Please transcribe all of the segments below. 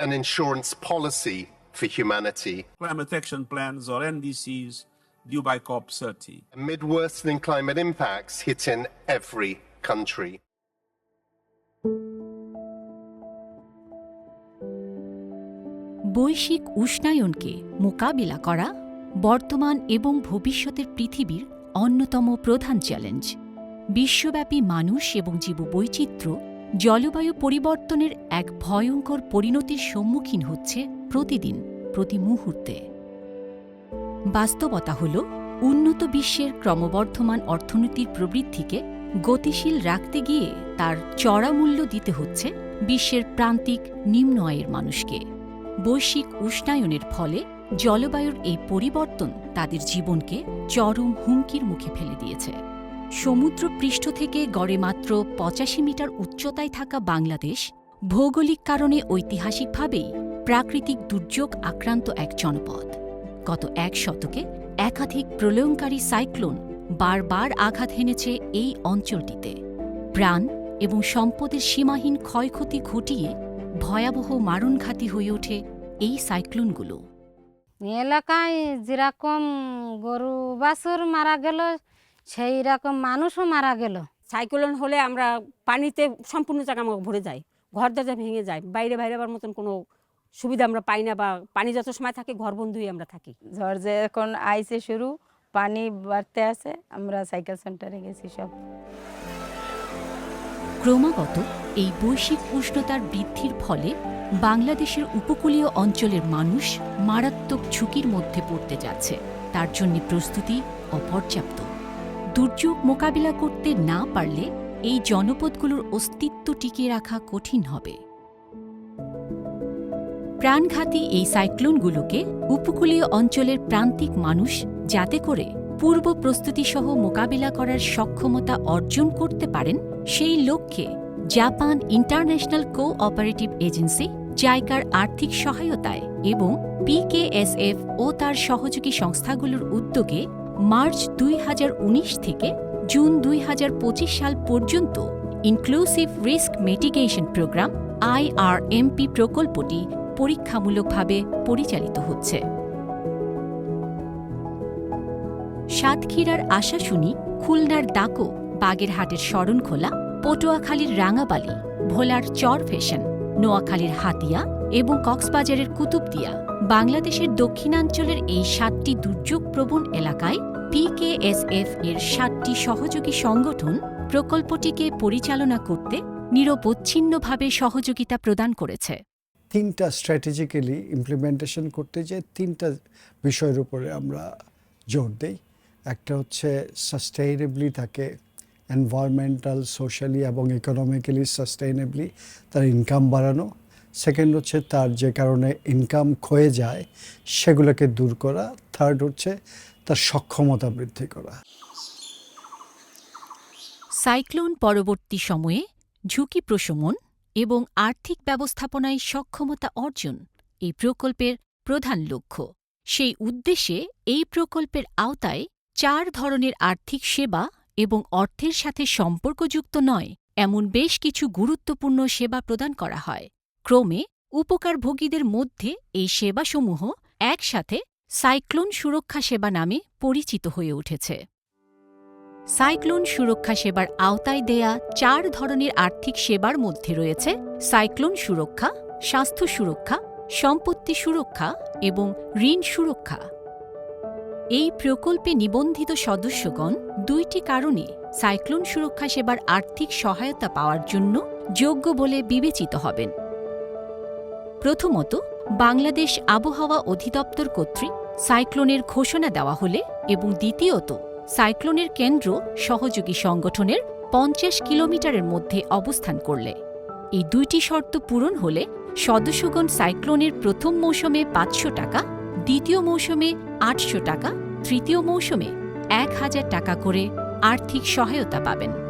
an insurance policy for humanity climate action plans or NDCs due by COP30. amid worsening climate impacts hitting every country. বৈশ্বিক উষ্ণায়নকে মোকাবিলা করা বর্তমান এবং ভবিষ্যতের পৃথিবীর অন্যতম প্রধান চ্যালেঞ্জ বিশ্বব্যাপী মানুষ এবং জীববৈচিত্র্য জলবায়ু পরিবর্তনের এক ভয়ঙ্কর পরিণতির সম্মুখীন হচ্ছে প্রতিদিন, প্রতি মুহূর্তে। বাস্তবতা হল, উন্নত বিশ্বের ক্রমবর্ধমান অর্থনীতির প্রবৃদ্ধিকে গতিশীল রাখতে গিয়ে তার চড়া মূল্য দিতে হচ্ছে বিশ্বের প্রান্তিক নিম্ন আয়ের মানুষকে। বৈশ্বিক উষ্ণায়নের ফলে জলবায়ুর এই পরিবর্তন তাদের জীবনকে চরম হুমকির মুখে ফেলে দিয়েছে। সমুদ্র পৃষ্ঠ থেকে গড়ে মাত্র পঁচাশি মিটার উচ্চতায় থাকা বাংলাদেশ ভৌগোলিক কারণে ঐতিহাসিকভাবেই প্রাকৃতিক দুর্যোগ আক্রান্ত এক জনপদ। গত এক শতকে একাধিক প্রলয়ঙ্কারী সাইক্লোন বারবার আঘাত হেনেছে এই অঞ্চলটিতে। প্রাণ এবং সম্পদের সীমাহীন ক্ষয়ক্ষতি ঘটিয়ে ভয়াবহ মারণঘাতী হয়ে ওঠে এই সাইক্লোনগুলো। এলাকায় যেরকম গরু বাছুর মারা গেল সেই রকম মানুষও মারা গেল। সাইক্লোন হলে আমরা পানিতে সম্পূর্ণ জায়গা আমাকে ভরে যায় ঘর দরজা ভেঙে যায়। বাইরে বাইরে আবার মতন কোনো সুবিধা আমরা পাই না বা পানি যত সময় থাকে ঘর বন্ধুই আমরা থাকি। ঝড় যে এখন আইসে শুরু পানি বাড়তে আছে আমরা সাইকেল সেন্টারে গেছি সব। ক্রমাগত এই বৈশ্বিক উষ্ণতার বৃদ্ধির ফলে বাংলাদেশের উপকূলীয় অঞ্চলের মানুষ মারাত্মক ঝুঁকির মধ্যে পড়তে যাচ্ছে। তার জন্য প্রস্তুতি অপর্যাপ্ত। দুর্যোগ মোকাবিলা করতে না পারলে এই জনপদগুলোর অস্তিত্ব টিকিয়ে রাখা কঠিন হবে। প্রাণঘাতী এই সাইক্লোনগুলোকে উপকূলীয় অঞ্চলের প্রান্তিক মানুষ যাতে করে পূর্ব প্রস্তুতিসহ মোকাবিলা করার সক্ষমতা অর্জন করতে পারেন সেই লক্ষ্যে Japan international co operative agency জাইকার আর্থিক সহায়তায় এবং পিকেএসএফ ও তার সহযোগী সংস্থাগুলোর উদ্যোগে মার্চ দুই হাজার উনিশ থেকে জুন দুই হাজার পঁচিশ সাল পর্যন্ত inclusive risk mitigation programme IRMP প্রকল্পটি পরীক্ষামূলকভাবে পরিচালিত হচ্ছে। সাতক্ষীরার আশাশুনি খুলনার দাকো বাগেরহাটের শরণখোলা, পটুয়াখালীর রাঙাবালি, ভোলার চর ফেশন নোয়াখালীর হাতিয়া এবং কক্সবাজারের কুতুবদিয়া। বাংলাদেশের দক্ষিণাঞ্চলের এই সাতটি দুর্যোগপ্রবণ এলাকায় পিকেএসএফ এর সাতটি সহযোগী সংগঠন প্রকল্পটিকে পরিচালনা করতে নিরবচ্ছিন্নভাবে সহযোগিতা প্রদান করেছে। তিনটা স্ট্র্যাটেজিক্যালি ইমপ্লিমেন্টেশন করতে যে তিনটা বিষয়ের উপরে আমরা জোর দেই। একটা হচ্ছে সাস্টেইনেবলি থাকে এনভায়রনমেন্টাল সোশ্যালি এবং ইকোনমিক্যালি সাস্টেইনেবলি তার ইনকাম বাড়ানো। সেকেন্ড হচ্ছে তার যে কারণে ইনকাম ক্ষয়ে যায়, সেগুলোকে দূর করা। থার্ড হচ্ছে তার সক্ষমতা বৃদ্ধি করা। সাইক্লোন পরবর্তী সময়ে ঝুঁকি প্রশমন এবং আর্থিক ব্যবস্থাপনায় সক্ষমতা অর্জন এই প্রকল্পের প্রধান লক্ষ্য। সেই উদ্দেশ্যে এই প্রকল্পের আওতায় চার ধরনের আর্থিক সেবা এবং অর্থের সাথে সম্পর্কযুক্ত নয়, এমন বেশ কিছু গুরুত্বপূর্ণ সেবা প্রদান করা হয়। ক্রমে উপকারভোগীদের মধ্যে এই সেবাসমূহ একসাথে সাইক্লোন সুরক্ষা সেবা নামে পরিচিত হয়ে উঠেছে। সাইক্লোন সুরক্ষা সেবার আওতায় দেয়া চার ধরনের আর্থিক সেবার মধ্যে রয়েছে সাইক্লোন সুরক্ষা, স্বাস্থ্য সুরক্ষা, সম্পত্তি সুরক্ষা এবং ঋণ সুরক্ষা। এই প্রকল্পে নিবন্ধিত সদস্যগণ দুইটি কারণে সাইক্লোন সুরক্ষা সেবার আর্থিক সহায়তা পাওয়ার জন্য যোগ্য বলে বিবেচিত হবেন। প্রথমত, বাংলাদেশ আবহাওয়া অধিদপ্তর কর্তৃক সাইক্লোনের ঘোষণা দেওয়া হলে এবং দ্বিতীয়ত, সাইক্লোনের কেন্দ্র সহযোগী সংগঠনের পঞ্চাশ কিলোমিটারের মধ্যে অবস্থান করলে। এই দুইটি শর্ত পূরণ হলে সদস্যগণ সাইক্লোনের প্রথম মৌসুমে পাঁচশো টাকা, দ্বিতীয় মৌসুমে আটশো টাকা, তৃতীয় মৌসুমে এক হাজার টাকা করে আর্থিক সহায়তা পাবেন।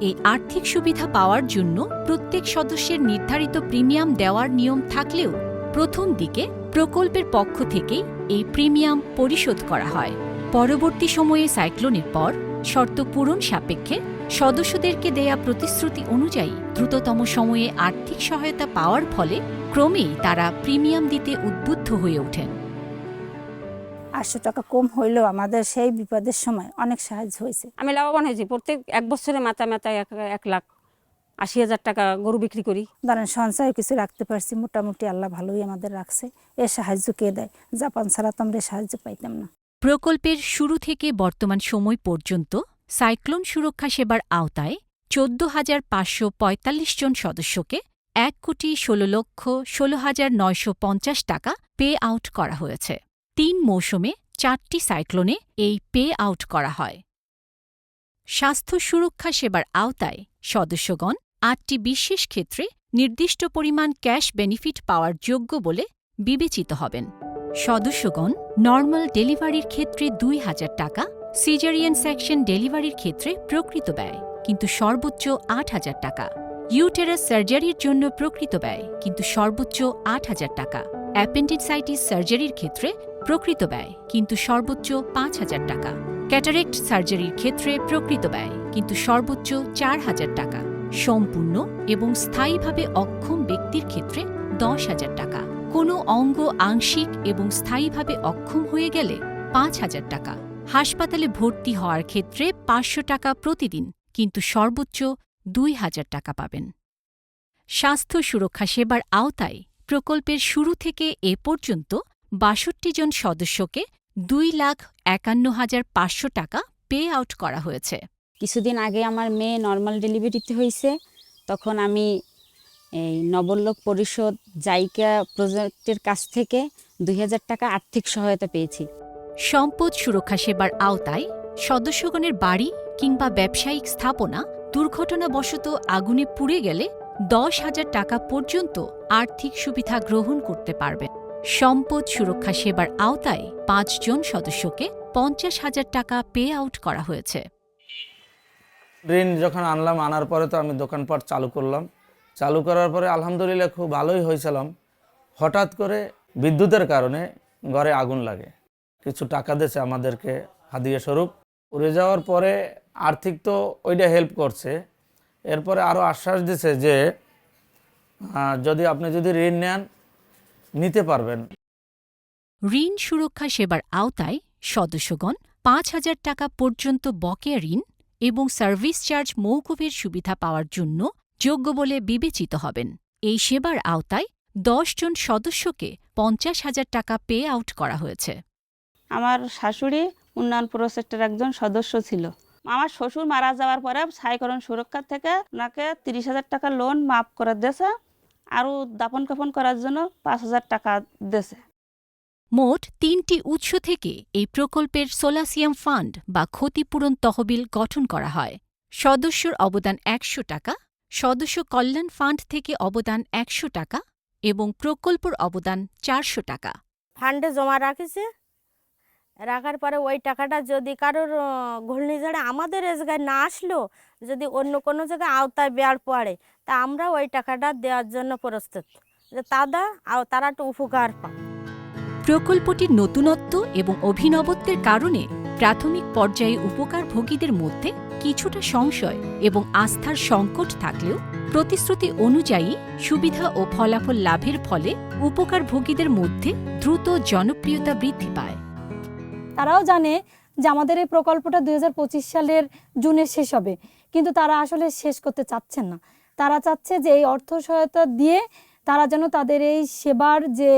এই আর্থিক সুবিধা পাওয়ার জন্য প্রত্যেক সদস্যের নির্ধারিত প্রিমিয়াম দেওয়ার নিয়ম থাকলেও প্রথম দিকে প্রকল্পের পক্ষ থেকেই এই প্রিমিয়াম পরিশোধ করা হয়। পরবর্তী সময়ে সাইক্লোনের পর শর্ত পূরণ সাপেক্ষে সদস্যদেরকে দেয়া প্রতিশ্রুতি অনুযায়ী দ্রুততম সময়ে আর্থিক সহায়তা পাওয়ার ফলে ক্রমেই তারা প্রিমিয়াম দিতে উদ্বুদ্ধ হয়ে ওঠেন। আটশো টাকা কম হইলেও আমাদের সেই বিপদের সময় অনেক সাহায্য হয়েছে। আমি লাভবান হয়েছি। প্রত্যেক এক বছরে মাথা মাথায় এক এক লাখ আশি হাজার টাকা গরু বিক্রি করি। ধরেন সঞ্চয় কিছু রাখতে পারছি মোটামুটি আল্লাহ ভালোই আমাদের রাখছে। এ সাহায্য কে দেয়? জাপান ছাড়া তো আমরা সাহায্য পাইতাম না। প্রকল্পের শুরু থেকে বর্তমান সময় পর্যন্ত সাইক্লোন সুরক্ষা সেবার আওতায় চোদ্দ হাজার পাঁচশো পঁয়তাল্লিশ জন সদস্যকে এক কোটি ষোলো লক্ষ ষোলো হাজার নয়শো পঞ্চাশ টাকা পে আউট করা হয়েছে। তিন মৌসুমে চারটি সাইক্লোনে এই পে আউট করা হয়। স্বাস্থ্য সুরক্ষা সেবার আওতায় সদস্যগণ আটটি বিশেষ ক্ষেত্রে নির্দিষ্ট পরিমাণ ক্যাশ বেনিফিট পাওয়ার যোগ্য বলে বিবেচিত হবেন। সদস্যগণ নর্মাল ডেলিভারির ক্ষেত্রে দুই হাজার টাকা, সিজারিয়ান সেকশন ডেলিভারির ক্ষেত্রে প্রকৃত ব্যয়, কিন্তু সর্বোচ্চ আট হাজার টাকা। ইউটেরাস সার্জারির জন্য প্রকৃত ব্যয়, কিন্তু সর্বোচ্চ আট হাজার টাকা। অ্যাপেন্ডিসাইটিস সার্জারির ক্ষেত্রে প্রকৃত ব্যয়, কিন্তু সর্বোচ্চ পাঁচ হাজার টাকা। ক্যাটারেক্ট সার্জারির ক্ষেত্রে প্রকৃত ব্যয়, কিন্তু সর্বোচ্চ চার হাজার টাকা। সম্পূর্ণ এবং স্থায়ীভাবে অক্ষম ব্যক্তির ক্ষেত্রে দশ হাজার টাকা। কোনো অঙ্গ আংশিক এবং স্থায়ীভাবে অক্ষম হয়ে গেলে পাঁচ হাজার টাকা। হাসপাতালে ভর্তি হওয়ার ক্ষেত্রে পাঁচশো টাকা প্রতিদিন, কিন্তু সর্বোচ্চ দুই হাজার টাকা পাবেন। স্বাস্থ্য সুরক্ষা সেবার আওতায় প্রকল্পের শুরু থেকে এ পর্যন্ত বাষট্টি জন সদস্যকে দুই লাখ একান্ন হাজার পাঁচশো টাকা পে আউট করা হয়েছে। কিছুদিন আগে আমার মেয়ে নর্মাল ডেলিভারিতে হয়েছে। তখন আমি এই নবল্লভ পরিষদ জাইকা প্রজেক্টের কাছ থেকে দুই হাজার টাকা আর্থিক সহায়তা পেয়েছি। সম্পদ সুরক্ষা সেবার আওতায় সদস্যগণের বাড়ি কিংবা ব্যবসায়িক স্থাপনা দুর্ঘটনাবশত আগুনে পুড়ে গেলে দশ হাজার টাকা পর্যন্ত আর্থিক সুবিধা গ্রহণ করতে পারবেন। সম্পদ সুরক্ষা সেবার আওতায় পাঁচজন সদস্যকে পঞ্চাশ হাজার টাকা পে আউট করা হয়েছে। ঋণ যখন আনলাম, আনার পরে তো আমি দোকানপাট চালু করলাম। চালু করার পরে আলহামদুলিল্লাহ খুব ভালোই হয়েছিলাম। হঠাৎ করে বিদ্যুতের কারণে ঘরে আগুন লাগে। কিছু টাকা দিয়েছে আমাদেরকে, হাদিয়া স্বরূপ। উড়ে যাওয়ার পরে আর্থিক তো ওইটা হেল্প করছে। এরপরে আরও আশ্বাস দিছে যে যদি আপনি যদি ঋণ নেন নিতে পারবেন। ঋণ সুরক্ষা সেবার আওতায় সদস্যগণ পাঁচ হাজার টাকা পর্যন্ত বকেয়া ঋণ এবং সার্ভিস চার্জ মৌকুফের সুবিধা পাওয়ার জন্য যোগ্য বলে বিবেচিত হবেন। এই সেবার আওতায় দশ জন সদস্যকে পঞ্চাশ হাজার টাকা পে আউট করা হয়েছে। আমার শাশুড়ি উন্নয়ন প্রজেক্টের একজন সদস্য ছিল। আমার শ্বশুর মারা যাওয়ার পরে সাইকরণ সুরক্ষা থেকে ওনাকে তিরিশ হাজার টাকা লোন মাফ করে দিয়েছে। আরও দাপন কাপন করার জন্য পাঁচ হাজার টাকা দিয়েছে মোট তিনটি উৎস থেকে এই প্রকল্পের সোলাসিয়াম ফান্ড বা ক্ষতিপূরণ তহবিল গঠন করা হয়। সদস্যর অবদান একশো টাকা সদস্য কল্যাণ ফান্ড থেকে অবদান একশো টাকা এবং প্রকল্পর অবদান চারশো টাকা। ফান্ডে জমা রাখেছে রাখার পরে ওই টাকাটা যদি কারোর ঘূর্ণিঝড়ে আমাদের জায়গায় না আসলেও যদি অন্য কোনো জায়গায় আওতায় বেয়ার পড়ে, তা আমরা ওই টাকাটা দেওয়ার জন্য প্রস্তুত। যে তারা, আও- তারা একটু উপকার পায় প্রকল্পটির নতুনত্ব এবং অভিনবত্বের কারণে প্রাথমিক পর্যায়ে উপকারভোগীদের মধ্যে কিছুটা সংশয় এবং আস্থার সংকট থাকলেও প্রতিশ্রুতি অনুযায়ী সুবিধা ও ফলাফল লাভের ফলে উপকারভোগীদের মধ্যে দ্রুত জনপ্রিয়তা বৃদ্ধি পায়। তারাও জানে যে আমাদের এই প্রকল্পটা দুই হাজার পঁচিশ সালের জুনে শেষ হবে। কিন্তু তারা আসলে শেষ করতে চাচ্ছেন না। তারা চাচ্ছে যে এই অর্থ সহায়তা দিয়ে তারা যেন তাদের এই সেবার যে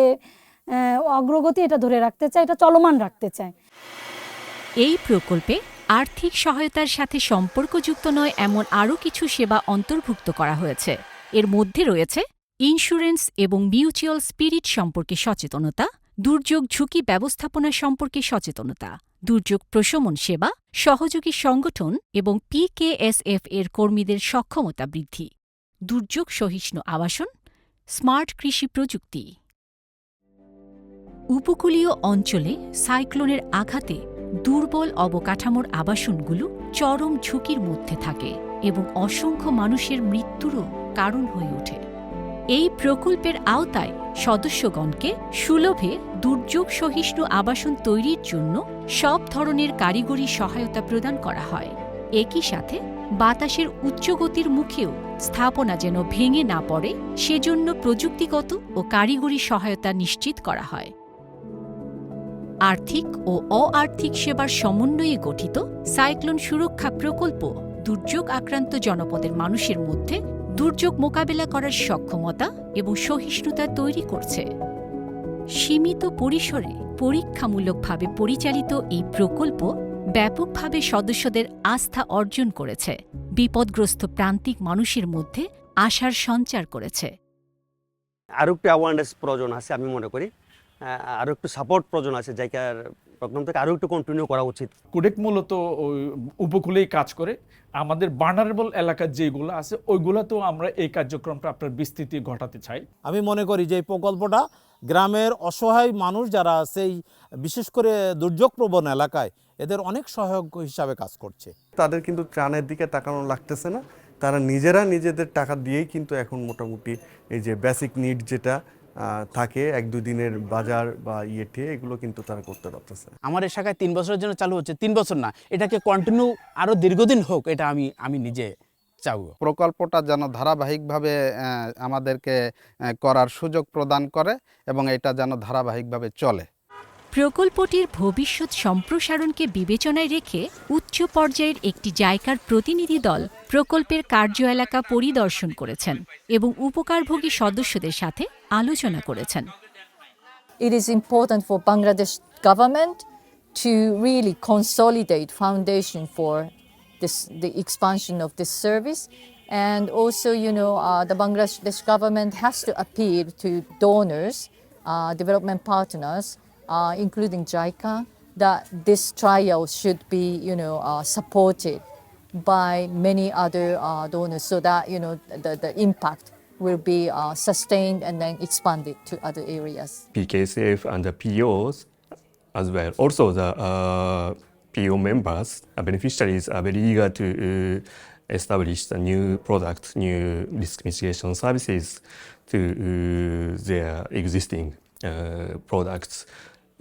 অগ্রগতি এটা ধরে রাখতে চায়, এটা চলমান রাখতে চায়। এই প্রকল্পে আর্থিক সহায়তার সাথে সম্পর্কযুক্ত নয়, এমন আরও কিছু সেবা অন্তর্ভুক্ত করা হয়েছে। এর মধ্যে রয়েছে ইন্স্যুরেন্স এবং মিউচুয়াল স্পিরিট সম্পর্কে সচেতনতা দুর্যোগ ঝুঁকি ব্যবস্থাপনা সম্পর্কে সচেতনতা, দুর্যোগ প্রশমন সেবা, সহযোগী সংগঠন এবং পিকেএসএফ এর কর্মীদের সক্ষমতা বৃদ্ধি, দুর্যোগ সহিষ্ণু আবাসন, স্মার্ট কৃষি প্রযুক্তি। উপকূলীয় অঞ্চলে সাইক্লোনের আঘাতে দুর্বল অবকাঠামোর আবাসনগুলো চরম ঝুঁকির মধ্যে থাকে এবং অসংখ্য মানুষের মৃত্যুরও কারণ হয়ে ওঠে। এই প্রকল্পের আওতায় সদস্যগণকে সুলভে দুর্যোগ সহিষ্ণু আবাসন তৈরির জন্য সব ধরনের কারিগরি সহায়তা প্রদান করা হয়। একই সাথে বাতাসের উচ্চগতির মুখেও স্থাপনা যেন ভেঙে না পড়ে, সেজন্য প্রযুক্তিগত ও কারিগরি সহায়তা নিশ্চিত করা হয়। আর্থিক ও অ আর্থিক সেবার সমন্বয়ে গঠিত সাইক্লোন সুরক্ষা প্রকল্প দুর্যোগ আক্রান্ত জনপদের মানুষের মধ্যে দুর্যোগ মোকাবেলা করার সক্ষমতা এবং সহিষ্ণুতা তৈরি করছে। সীমিত পরিসরে পরীক্ষামূলকভাবে পরিচালিত এই প্রকল্প ব্যাপকভাবে সদস্যদের আস্থা অর্জন করেছে। বিপদগ্রস্ত প্রান্তিক মানুষের মধ্যে আশার সঞ্চার করেছে। আরও একটু অ্যাওয়ারনেস প্রয়োজন আছে আমি মনে করি। আরও একটু সাপোর্ট প্রয়োজন আছে, যাইকার প্রোগ্রাম থেকে আরও একটু কন্টিনিউ করা উচিত। কুডেক মূলত ওই উপকূলেই কাজ করে। আমাদের বার্নারেবল এলাকার যেগুলো আছে ওইগুলোতেও আমরা এই কার্যক্রমটা আপনার বিস্তৃতি ঘটাতে চাই। আমি মনে করি যে এই প্রকল্পটা গ্রামের অসহায় মানুষ যারা আছে এই বিশেষ করে দুর্যোগ প্রবণ এলাকায় এদের অনেক সহায়ক হিসাবে কাজ করছে। তাদের কিন্তু ত্রাণের দিকে তাকানো লাগতেছে না। তারা নিজেরা নিজেদের টাকা দিয়েই কিন্তু এখন মোটামুটি এই যে বেসিক নিড যেটা থাকে এক দুই দিনের বাজার বা ইয়ে টিয়ে এগুলো কিন্তু তারা করতে পারতেছে। আমার এই শাখায় তিন বছরের জন্য চালু হচ্ছে তিন বছর না এটাকে কন্টিনিউ আরও দীর্ঘদিন হোক এটা আমি আমি নিজে চাবো। প্রকল্পটা যেন ধারাবাহিকভাবে আমাদেরকে করার সুযোগ প্রদান করে এবং এটা যেন ধারাবাহিকভাবে চলে। প্রকল্পটির ভবিষ্যৎ সম্প্রসারণকে বিবেচনায় রেখে উচ্চ পর্যায়ের একটি জায়গার প্রতিনিধি দল প্রকল্পের কার্য এলাকা পরিদর্শন করেছেন এবং উপকারভোগী সদস্যদের সাথে আলোচনা করেছেন It is important for Bangladesh government to really consolidate foundation for this, the expansion of this service. And also, you know, uh, the Bangladesh government has to appeal to donors, uh, development partners, uh, including JICA, that this trial should be, you know, uh, supported by many other uh, donors so that, you know, the, the impact will be uh, sustained and then expanded to other areas. PKSF and the POs as well. Also, the uh, PO members, uh, beneficiaries, are very eager to uh, establish the new products, new risk mitigation services to uh, their existing uh, products.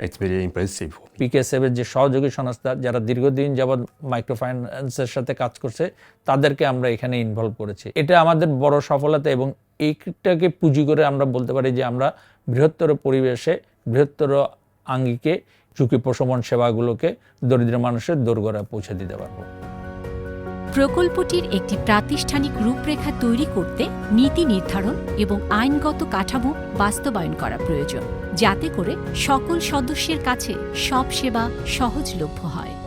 It's very impressive. পিকেসেভের যে সহযোগী সংস্থা যারা দীর্ঘদিন যাবৎ micro ফাইন্যান্সের সাথে কাজ করছে তাদেরকে আমরা এখানে ইনভলভ করেছি। এটা আমাদের বড় সফলতা এবং এইটাকে পুঁজি করে আমরা বলতে পারি যে আমরা বৃহত্তর পরিবেশে বৃহত্তর আঙ্গিকে ঝুঁকি প্রশমন সেবাগুলোকে দরিদ্র মানুষের দোরগোড়ায় পৌঁছে দিতে পারব। প্রকল্পটির একটি প্রাতিষ্ঠানিক রূপরেখা তৈরি করতে নীতি নির্ধারণ এবং আইনগত কাঠামো বাস্তবায়ন করা প্রয়োজন। যাতে করে সকল সদস্যের কাছে সব সেবা সহজলভ্য হয়।